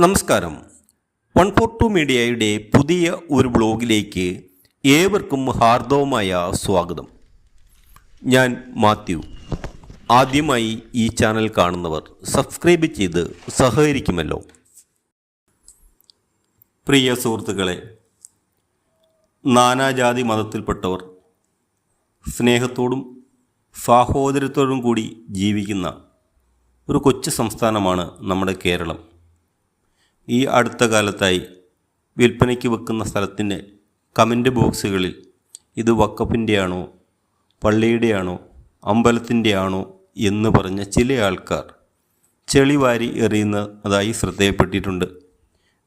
നമസ്കാരം. One four to മീഡിയയുടെ പുതിയ ഒരു ബ്ലോഗിലേക്ക് ഏവർക്കും ഹാർദവമായ സ്വാഗതം. ഞാൻ മാത്യു. ആദ്യമായി ഈ ചാനൽ കാണുന്നവർ സബ്സ്ക്രൈബ് ചെയ്ത് സഹകരിക്കുമല്ലോ. പ്രിയ സുഹൃത്തുക്കളെ നാനാജാതി മതത്തിൽപ്പെട്ടവർ സ്നേഹത്തോടും സാഹോദര്യത്തോടും കൂടി ജീവിക്കുന്ന ഒരു കൊച്ചു സംസ്ഥാനമാണ് നമ്മുടെ കേരളം. ഈ അടുത്ത കാലത്തായി വിൽപ്പനയ്ക്ക് വെക്കുന്ന സ്ഥലത്തിന്റെ കമന്റ് ബോക്സുകളിൽ ഇത് വക്കപ്പിന്റെയാണോ പള്ളിയുടെയാണോ അമ്പലത്തിന്റെയാണോ എന്ന് പറഞ്ഞ ചില ആൾക്കാർ ചെളിവാരി എറിയുന്നതായി ശ്രദ്ധയപ്പെട്ടിട്ടുണ്ട്.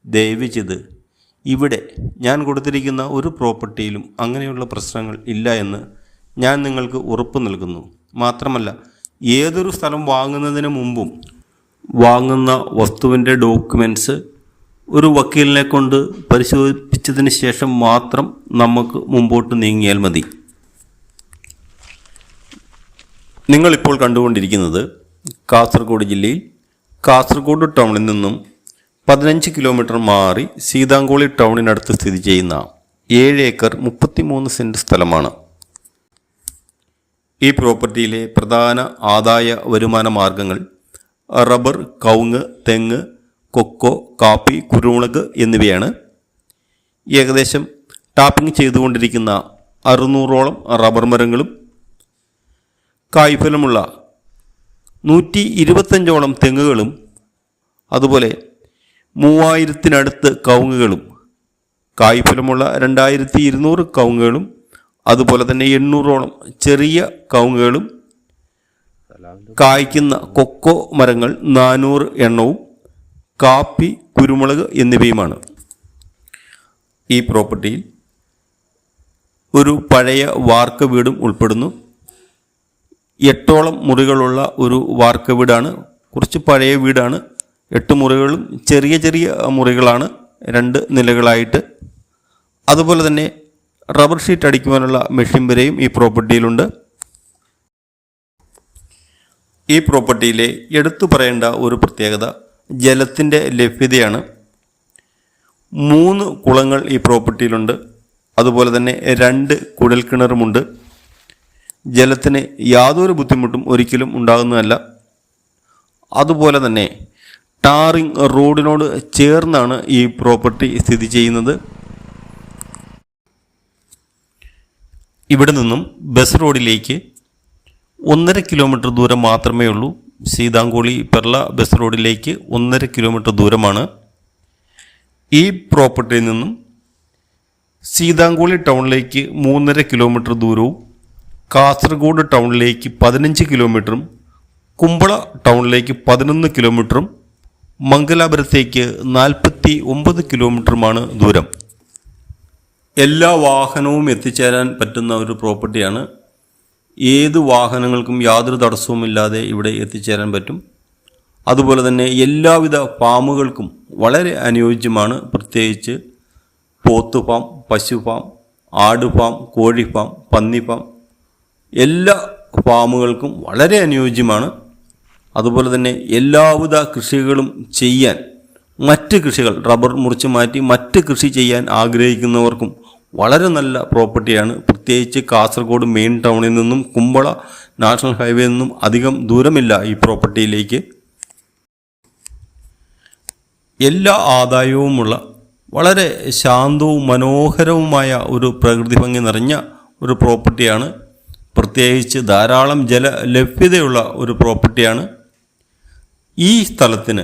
ദയവിച്ചത് ഇവിടെ ഞാൻ കൊടുത്തിരിക്കുന്ന ഒരു പ്രോപ്പർട്ടിയിലും അങ്ങനെയുള്ള പ്രശ്നങ്ങൾ ഇല്ല എന്ന് ഞാൻ നിങ്ങൾക്ക് ഉറപ്പ് നൽകുന്നു. മാത്രമല്ല ഏതൊരു സ്ഥലം വാങ്ങുന്നതിന് മുമ്പും വാങ്ങുന്ന വസ്തുവിന്റെ ഡോക്യുമെന്റ്സ് ഒരു വക്കീലിനെ കൊണ്ട് പരിശോധിപ്പിച്ചതിന് ശേഷം മാത്രം നമുക്ക് മുമ്പോട്ട് നീങ്ങിയാൽ മതി. നിങ്ങളിപ്പോൾ കണ്ടുകൊണ്ടിരിക്കുന്നത് കാസർഗോഡ് ജില്ലയിൽ കാസർഗോഡ് ടൗണിൽ നിന്നും പതിനഞ്ച് കിലോമീറ്റർ മാറി സീതാങ്കോളി ടൗണിനടുത്ത് സ്ഥിതി ചെയ്യുന്ന ഏഴ് ഏക്കർ മുപ്പത്തിമൂന്ന് സെന്റ് സ്ഥലമാണ്. ഈ പ്രോപ്പർട്ടിയിലെ പ്രധാന ആദായ വരുമാന മാർഗങ്ങൾ റബ്ബർ കവുങ്ങ് തെങ്ങ് കൊക്കോ കാപ്പി കുരുമുളക് എന്നിവയാണ്. ഏകദേശം ടാപ്പിംഗ് ചെയ്തുകൊണ്ടിരിക്കുന്ന അറുന്നൂറോളം റബ്ബർ മരങ്ങളും കായ്ഫലമുള്ള നൂറ്റി ഇരുപത്തഞ്ചോളം തെങ്ങുകളും അതുപോലെ മൂവായിരത്തിനടുത്ത് കവുങ്ങുകളും കായ്ഫലമുള്ള രണ്ടായിരത്തി ഇരുന്നൂറ് കവുങ്ങുകളും അതുപോലെ തന്നെ എണ്ണൂറോളം ചെറിയ കവുങ്ങുകളും കായ്ക്കുന്ന കൊക്കോ മരങ്ങൾ നാനൂറ് എണ്ണവും കാപ്പി കുരുമുളക് എന്നിവയുമാണ്. ഈ പ്രോപ്പർട്ടിയിൽ ഒരു പഴയ വാർക്ക വീടും ഉൾപ്പെടുന്നു. എട്ടോളം മുറികളുള്ള ഒരു വാർക്ക വീടാണ്. കുറച്ച് പഴയ വീടാണ്. എട്ട് മുറികളും ചെറിയ ചെറിയ മുറികളാണ്. രണ്ട് നിലകളായിട്ട്. അതുപോലെ തന്നെ റബ്ബർ ഷീറ്റ് അടിക്കുവാനുള്ള മെഷീൻ വരെയും ഈ പ്രോപ്പർട്ടിയിലുണ്ട്. ഈ പ്രോപ്പർട്ടിയിലെ എടുത്തു പറയേണ്ട ഒരു പ്രത്യേകത ജലത്തിന്റെ ലഭ്യതയാണ്. മൂന്ന് കുളങ്ങൾ ഈ പ്രോപ്പർട്ടിയിലുണ്ട്. അതുപോലെ തന്നെ രണ്ട് കുഴൽക്കിണറുമുണ്ട്. ജലത്തിന് യാതൊരു ബുദ്ധിമുട്ടും ഒരിക്കലും ഉണ്ടാകുന്നതല്ല. അതുപോലെ തന്നെ ടാറിംഗ് റോഡിനോട് ചേർന്നാണ് ഈ പ്രോപ്പർട്ടി സ്ഥിതി ചെയ്യുന്നത്. ഇവിടെ നിന്നും ബസ് റോഡിലേക്ക് ഒന്നര കിലോമീറ്റർ ദൂരം മാത്രമേ ഉള്ളൂ. സീതാങ്കോളി പെർള ബസ് റോഡിലേക്ക് ഒന്നര കിലോമീറ്റർ ദൂരമാണ് ഈ പ്രോപ്പർട്ടിയിൽ നിന്നും സീതാങ്കോളി ടൗണിലേക്ക് മൂന്നര കിലോമീറ്റർ ദൂരവും കാസർഗോഡ് ടൗണിലേക്ക് പതിനഞ്ച് കിലോമീറ്ററും കുമ്പള ടൗണിലേക്ക് പതിനൊന്ന് കിലോമീറ്ററും മംഗലാപുരത്തേക്ക് നാൽപ്പത്തി ഒമ്പത് കിലോമീറ്ററുമാണ് ദൂരം. എല്ലാ വാഹനവും എത്തിച്ചേരാൻ പറ്റുന്ന ഒരു പ്രോപ്പർട്ടിയാണ് ഏത് വാഹനങ്ങൾക്കും യാതൊരു തടസ്സവുമില്ലാതെ ഇവിടെ എത്തിച്ചേരാൻ പറ്റും. അതുപോലെ തന്നെ എല്ലാവിധ ഫാമുകൾക്കും വളരെ അനുയോജ്യമാണ് പ്രത്യേകിച്ച് പോത്ത് ഫാം പശു ഫാം ആട് ഫാം കോഴി ഫാം പന്നി ഫാം. എല്ലാ ഫാമുകൾക്കും വളരെ അനുയോജ്യമാണ്. അതുപോലെ തന്നെ എല്ലാവിധ കൃഷികളും ചെയ്യാൻ മറ്റ് കൃഷികൾ റബ്ബർ മുറിച്ച് മാറ്റി മറ്റ് കൃഷി ചെയ്യാൻ ആഗ്രഹിക്കുന്നവർക്കും വളരെ നല്ല പ്രോപ്പർട്ടിയാണ്. പ്രത്യേകിച്ച് കാസർഗോഡ് മെയിൻ ടൗണിൽ നിന്നും കുമ്പള നാഷണൽ ഹൈവേയിൽ നിന്നും അധികം ദൂരമില്ല ഈ പ്രോപ്പർട്ടിയിലേക്ക്. എല്ലാ ആദായവുമുള്ള വളരെ ശാന്തവും മനോഹരവുമായ ഒരു പ്രകൃതി ഭംഗി നിറഞ്ഞ ഒരു പ്രോപ്പർട്ടിയാണ്. പ്രത്യേകിച്ച് ധാരാളം ജല ലഭ്യതയുള്ള ഒരു പ്രോപ്പർട്ടിയാണ്. ഈ സ്ഥലത്തിന്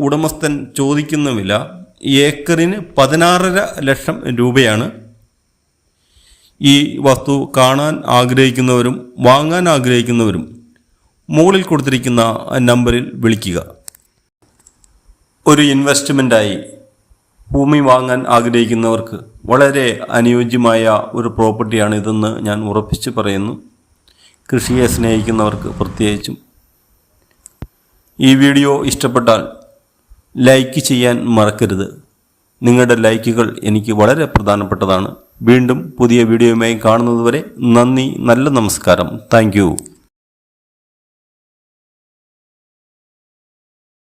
ഉടമസ്ഥൻ ചോദിക്കുന്ന വില ഏക്കറിന് പതിനാറര ലക്ഷം രൂപയാണ്. ഈ വസ്തു കാണാൻ ആഗ്രഹിക്കുന്നവരും വാങ്ങാൻ ആഗ്രഹിക്കുന്നവരും മുകളിൽ കൊടുത്തിരിക്കുന്ന നമ്പറിൽ വിളിക്കുക. ഒരു ഇൻവെസ്റ്റ്മെന്റായി ഭൂമി വാങ്ങാൻ ആഗ്രഹിക്കുന്നവർക്ക് വളരെ അനുയോജ്യമായ ഒരു പ്രോപ്പർട്ടിയാണ് ഇതെന്ന് ഞാൻ ഉറപ്പിച്ച് പറയുന്നു. കൃഷിയെ സ്നേഹിക്കുന്നവർക്ക് പ്രത്യേകിച്ചും. ഈ വീഡിയോ ഇഷ്ടപ്പെട്ടാൽ ലൈക്ക് ചെയ്യാൻ മറക്കരുത്. നിങ്ങളുടെ ലൈക്കുകൾ എനിക്ക് വളരെ പ്രധാനപ്പെട്ടതാണ്. വീണ്ടും പുതിയ വീഡിയോയുമായി കാണുന്നതുവരെ നന്ദി നല്ല നമസ്കാരം. താങ്ക്